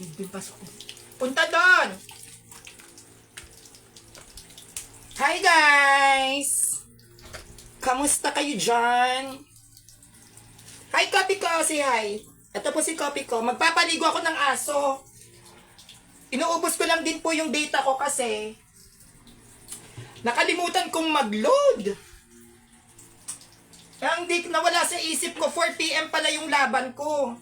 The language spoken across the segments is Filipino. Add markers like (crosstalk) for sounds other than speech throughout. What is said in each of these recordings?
Pasok ko. Punta doon! Hi guys! Kamusta kayo dyan? Hi Copy ko! Say hi! Ito po si Copy ko. Magpapaligo ako ng aso. Inuubos ko lang din po yung data ko kasi nakalimutan kong mag-load. Ang di nawala sa isip ko, 4pm pala yung laban ko.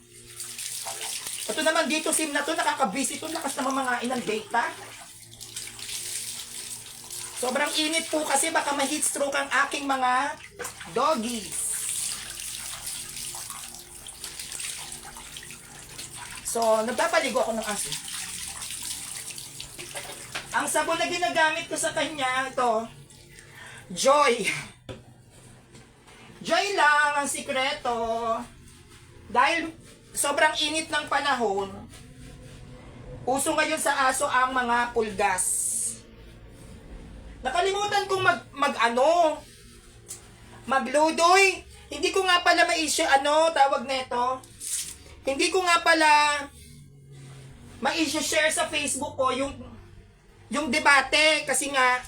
Ito naman dito sim na to, nakaka-busy to, lakas naman mga inang data. Sobrang init po kasi baka ma-heat stroke ang aking mga doggies. So, nagpapaligo ako ng aso. Ang sabon na ginagamit ko sa kanya, ito, Joy. Joy lang ang sikreto. Dahil sobrang init ng panahon, uso ngayon sa aso ang mga pulgas. Nakalimutan kong mag, mag ano, magludoy. Hindi ko nga pala maisya, ano, tawag neto. Hindi ko nga pala maisya share sa Facebook ko yung yung debate kasi nga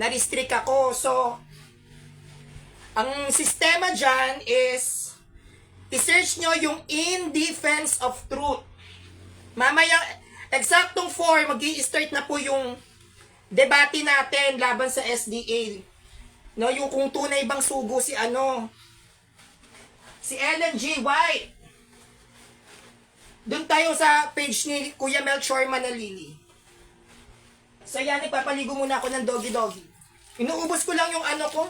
na-restrict ako. So, ang sistema dyan is i-search nyo yung In Defense of Truth. Mamaya, eksaktong 4, mag start na po yung debate natin laban sa SDA. No, yung kung tunay bang sugo si ano, si Ellen G. White. Doon tayo sa page ni Kuya Melchor Manalili. So yan, nagpapaligo muna ako ng doggy-doggy. Inuubos ko lang yung ano ko.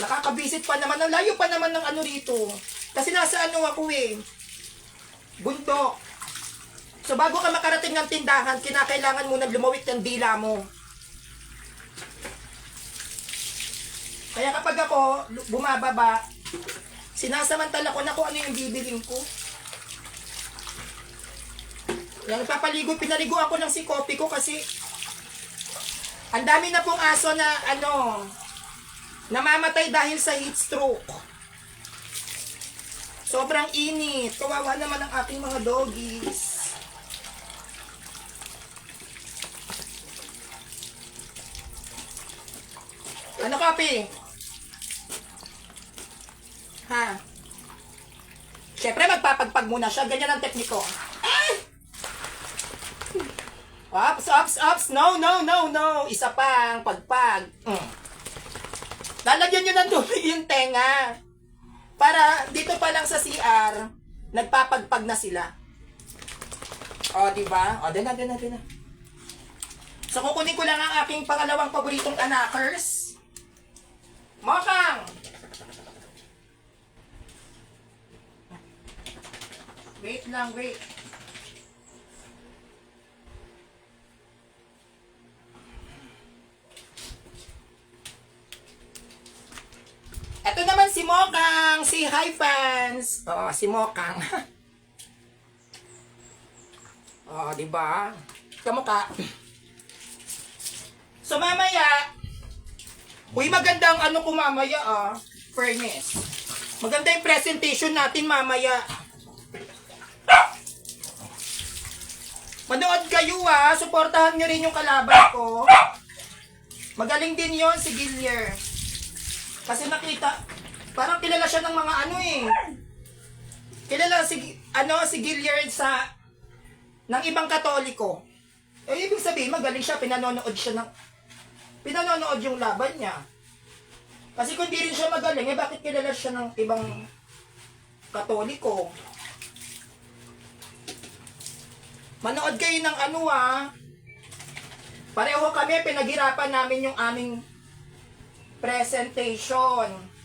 Nakakabisit pa naman. Ang layo pa naman ng ano rito. Kasi nasa ano ako eh. Bundok. So bago ka makarating ng tindahan, kinakailangan mo na lumawit ng dila mo. Kaya kapag ako bumababa, sinasamantala ko na kung ano yung bibiling ko. Yung papaligo, pinaligo ako ng si Kopi ko kasi ang dami na pong aso na ano, namamatay dahil sa heat stroke. Sobrang init. Kawawa naman ang aking mga doggies. Ano copy? Ha? Siyempre, magpapagpag muna siya. Ganyan ang tekniko. Ay! Ups, ups, ups. No, no, no, no. Isa pang pagpag. Mm. Lalagyan nyo ng tubig (laughs) yung tenga. Para dito pa lang sa CR, nagpapagpag na sila. O, di ba? O, din na, din na, din na. So, kukunin ko lang ang aking pangalawang paboritong anakers. Mokang! Wait lang, wait. Ito naman si Mokang, si Hi Fans. Oo, si Mokang. (laughs) Oo, di ba? Kamukha. So mamaya, uy magandang ano ko mamaya ah, fairness. Maganda yung presentation natin mamaya. Manood kayo ah, suportahan nyo rin yung kalaban ko. Magaling din yon si Gillier. Kasi nakita, parang kilala siya ng mga ano eh. Kilala si, ano, si Gilliard sa, ng ibang katoliko. Eh, ibig sabihin, magaling siya, pinanonood siya ng, pinanonood yung laban niya. Kasi kung di rin siya magaling, eh bakit kilala siya ng ibang katoliko? Manood kayo ng ano ah. Pareho kami, pinaghirapan namin yung aming presentation.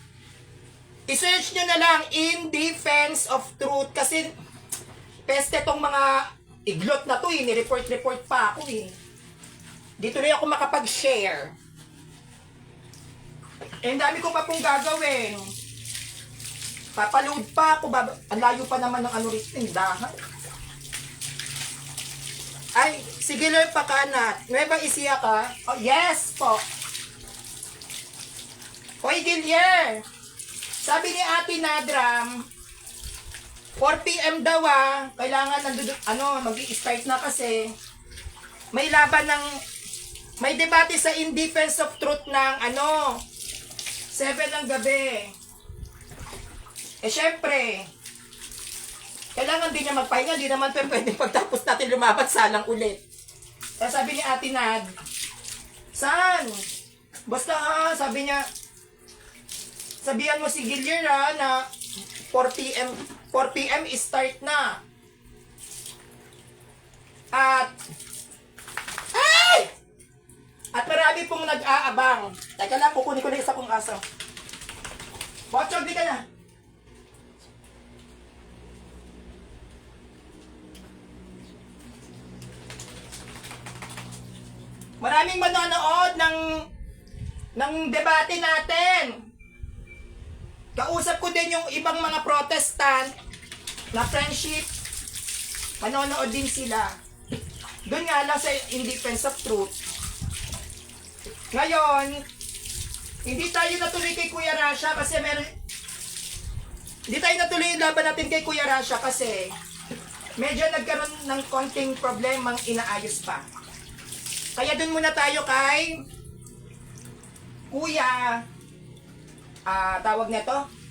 I-search nyo na lang in defense of truth kasi peste tong mga iglot na to eh. Ni-report-report pa ako eh. Dito rin ako makapag-share. Eh, dami ko pa pong gagawin. Papaload pa ako. Bab- ang layo pa naman ng ano rin, tindahan. Ay, sige Lord Pakanat. Nueva Ecija ka? Oh, yes po. Hoy, Gillier! Sabi ni Ate Nadram, 4 p.m. daw ah. Kailangan nandun, ano, mag start na kasi. May laban ng, may debate sa In Defense of Truth ng, ano, 7 ng gabi. Eh, syempre, kailangan din niya magpahinga. Hindi naman pwede pagtapos natin lumaban salang ulit. Kaya sabi ni Ate Nad, San? Basta ah, sabi niya, sabihan mo si Gillier ah, na 4 p.m. 4 p.m. start na. At ay! At marami pong nag-aabang. Teka lang, kukunin ko na isa kong aso. Botchog, di ka na. Maraming manonood ng ng debate natin. Kausap ko din yung ibang mga protestant na friendship. Manonood din sila. Doon nga lang sa In Defense of Truth. Ngayon, hindi tayo natuloy kay Kuya Rasha kasi meron... Hindi tayo natuloy yung laban natin kay Kuya Rasha kasi medyo nagkaroon ng konting problemang inaayos pa. Kaya doon muna tayo kay Kuya ah tawag nito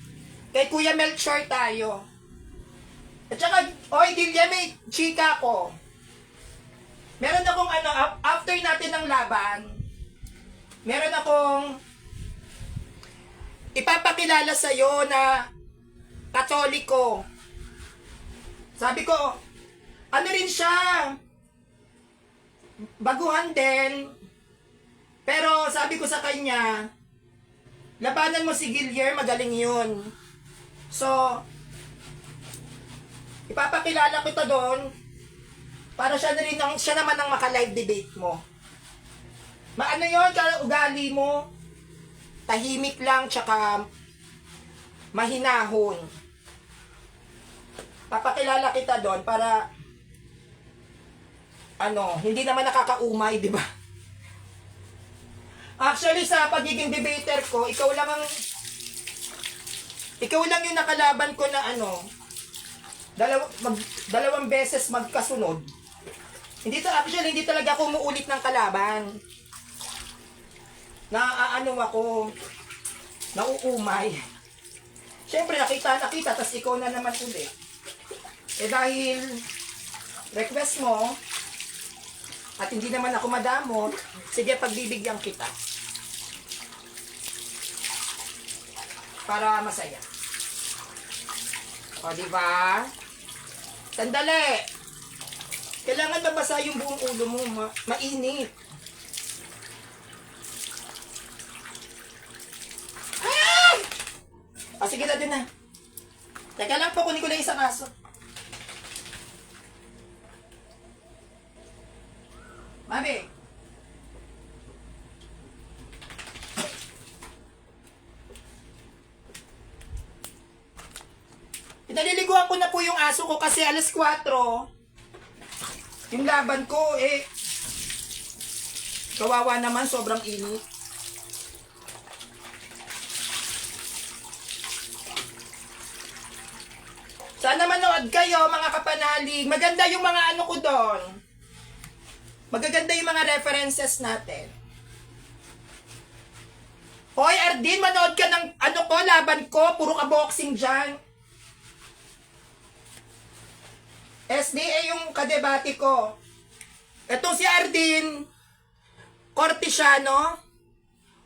kay Kuya Melchor tayo. At saka, oy, Dilya, may chika ko. Meron akong ano, af- after natin ng laban, meron akong ipapakilala sa'yo na katoliko. Sabi ko, ano rin siya, baguhan din. Pero sabi ko sa kanya, labanan mo si Gillier, magaling yun. So, ipapakilala kita doon para siya na rin ang, siya naman ang maka-live debate mo. Maano yun, kaya ugali mo, tahimik lang, tsaka mahinahon. Papakilala kita doon para ano, hindi naman nakakaumay, di ba? Actually, sa pagiging debater ko, ikaw lang ang... Ikaw lang yung nakalaban ko na ano, dalaw, mag, dalawang beses magkasunod. Hindi to actually, hindi talaga ako umuulit ng kalaban. Na ano ako, nauumay. Siyempre, nakita, nakita, tas ikaw na naman ulit. Eh dahil request mo, at hindi naman ako madamot, sige, pagbibigyan kita. Para masaya. O, di ba? Sandali! Kailangan mabasa yung buong ulo mo, ma- mainit. Ah! O, sige na din na. Teka lang po, kunin ko lang isang aso. Mami! Pinaliliguan ko na po yung aso ko kasi alas 4. Yung laban ko, eh, kawawa naman, sobrang init. Sana manood kayo, mga kapanalig. Maganda yung mga ano ko doon. Magaganda yung mga references natin. Hoy, Ardin, manood ka ng ano ko, laban ko. Puro ka boxing dyan. SDA yung kadebate ko. Etong si Ardin Cortesiano.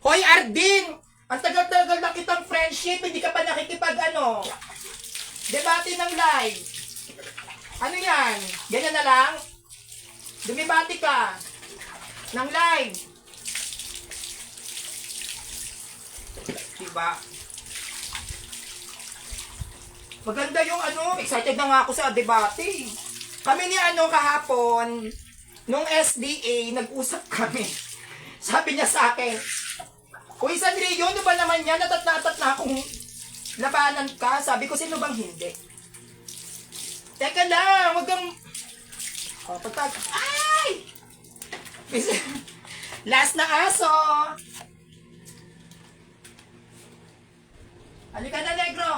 Hoy, Ardin! Ang tagal-tagal na kitang friendship, hindi ka pa nakikipag ano. Debate ng live. Ano yan? Ganyan na lang? Dumibati ka. Ng live. Diba? Maganda yung ano, excited na nga ako sa debate. Kami ni ano kahapon, nung SDA, nag-usap (laughs) kami. Sabi niya sa akin, Uy, Sanrio, ano ba naman yan? Natat-natat na akong labanan ka. Sabi ko, sino bang hindi? Teka lang, wag kang... O, pagpag... Ay! (laughs) Last na aso! Halika na, negro!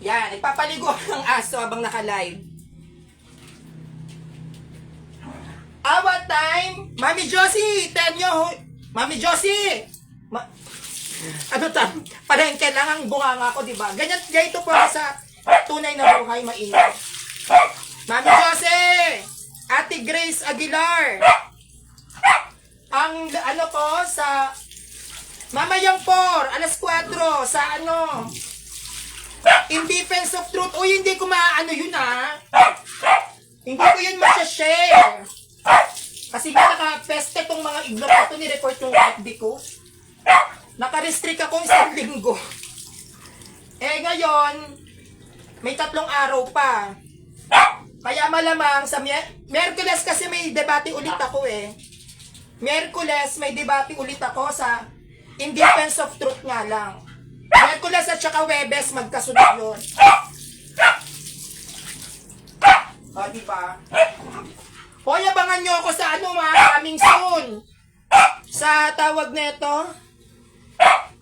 Yan, nagpapaligo (laughs) ng aso habang naka-live. Our time! Mami Josie! Tell nyo! Mami Josie! Ma- ano ta? Palengke lang ang bunganga ko, di ba? Ganyan, ganito ako sa tunay na buhay mainit. Mami Josie! Ate Grace Aguilar! Ang ano ko sa Mamayang 4, alas 4, sa ano, In defense of truth. Uy, hindi ko maano yun ah. Hindi ko yun masya-share. Kasi nga naka-peste tong mga ignore ko ito, ni-record yung FB ko. Naka-restrict ako isang (laughs) linggo. Eh ngayon, may tatlong araw pa. Kaya malamang sa Mier- Merkules kasi may debate ulit ako eh. Merkules may debate ulit ako sa In Defense of Truth nga lang. Merkules at saka Webes magkasunod yun. O, di ba? Hoy, abangan nyo ako sa ano, mga coming soon. Sa tawag nito.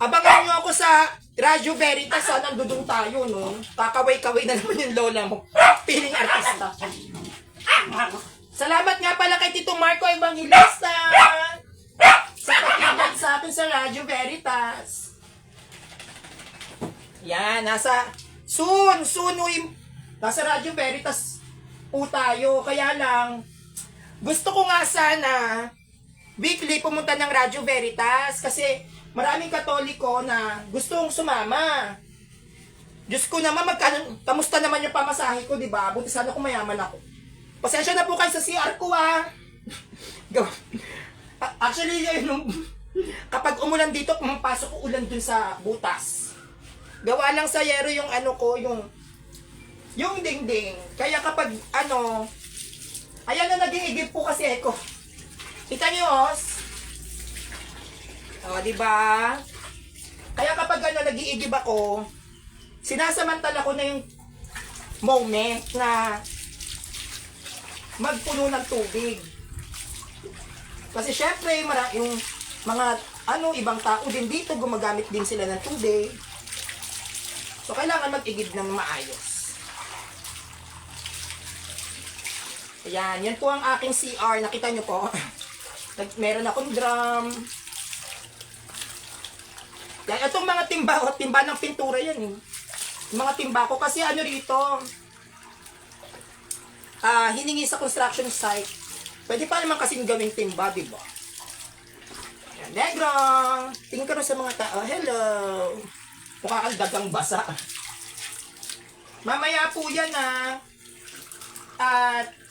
Abangan nyo ako sa Radyo Veritas. Sana nandudong tayo, no? Kakaway-kaway na naman yung lola mo. Piling artista. Salamat nga pala kay Tito Marco Evangelista. Sa pag sa akin sa Radyo Veritas. Yan, nasa soon, soon uy, nasa Radyo Veritas po tayo. Kaya lang, gusto ko nga sana weekly pumunta ng Radyo Veritas kasi maraming katoliko na gustong sumama. Diyos ko naman, magkano, kamusta naman yung pamasahe ko, di ba? Buti sana kung mayaman ako. Pasensya na po kayo sa CR ko, ah. (laughs) Actually, yun, nung, kapag umulan dito, pumapasok ko ulan dun sa butas. Gawa lang sa yero yung ano ko, yung yung dingding. Kaya kapag ano, ayan na naging igib po kasi ako. Kita niyo, os? O, di ba? Kaya kapag ano, nag-iigib ako, sinasamantala ko na yung moment na magpuno ng tubig. Kasi syempre, mara, yung mga ano, ibang tao din dito, gumagamit din sila ng tubig. So, kailangan mag-igib ng maayos. Ayan, yan po ang aking CR. Nakita nyo po. (laughs) Meron akong drum. Yan, itong mga timba, o, timba ng pintura yan. eh. Mga timba ko. Kasi ano rito, ah hiningi sa construction site. Pwede pa naman kasing gawing timba, di ba? Negro! Tingin ka sa mga tao. Hello! Mukha kang dagang basa. Mamaya po yan ah. At